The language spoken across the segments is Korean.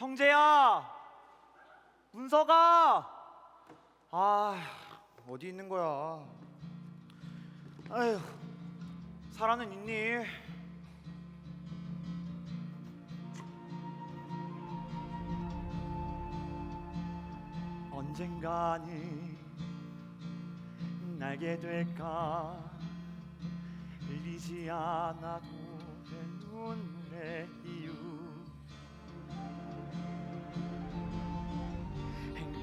성재야, 문서가. 아, 어디 있는 거야? 아휴, 사라는 있니? 언젠가는 날게 될까 흘리지 않아도 될 눈물의 이유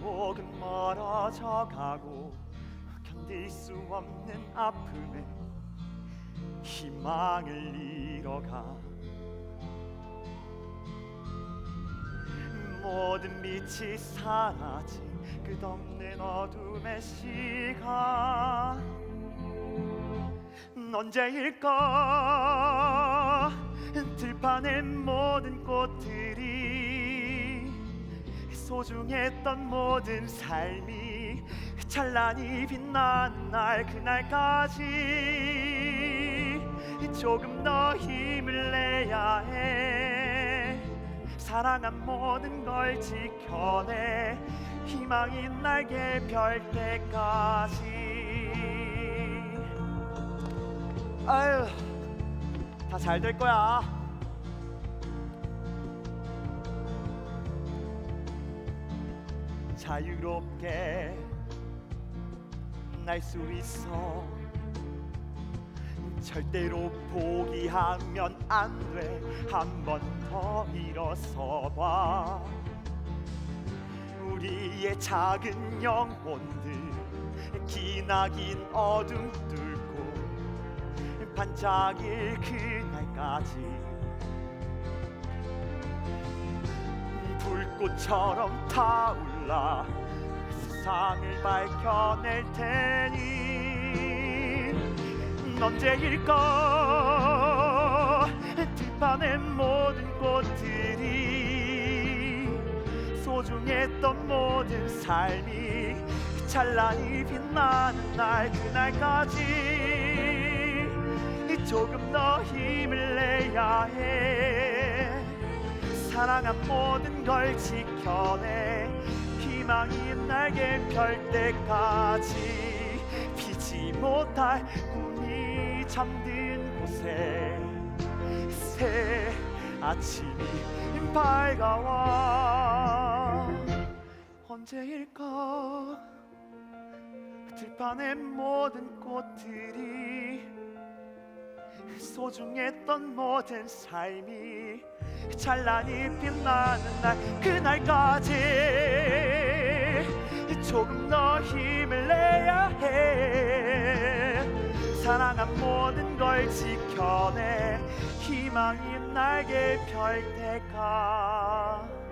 행복은 멀어져 가고 견딜 수 없는 아픔에 희망을 잃어가. 모든 빛이 사라진 끝없는 어둠의 시간. 언제일까? 들판의 모든 꽃들이 소중했던 모든 삶이 찬란히 빛나는 날 그날까지 조금 더 힘을 내야 해. 사랑한 모든 걸 지켜내. 희망이 날개 펼 때까지. 아유 다 잘 될 거야 자유롭게 날 수 있어. 절대로 포기하면 안 돼. 한 번 더 일어서 봐. 우리의 작은 영혼들 기나긴 어둠 뚫고 반짝일 그날까지 불꽃처럼 타올라 세상을 밝혀낼 테니 언제일까 들판의 모든 꽃들이 소중했던 모든 삶이 찬란히 빛나는 날 그날까지 조금 더 힘을 내야 해 사랑한 모든 걸 지켜내. 희망이 날개 펼 때까지 피지 못할 꿈이 잠든 곳에. 새 아침이 밝아와. 언제일까? 들판의 모든 꽃들이 소중했던 모든 삶이 찬란히 빛나는 날 그날까지 조금 더 힘을 내야 해. 사랑한 모든 걸 지켜내 희망이 날개 펼 때까지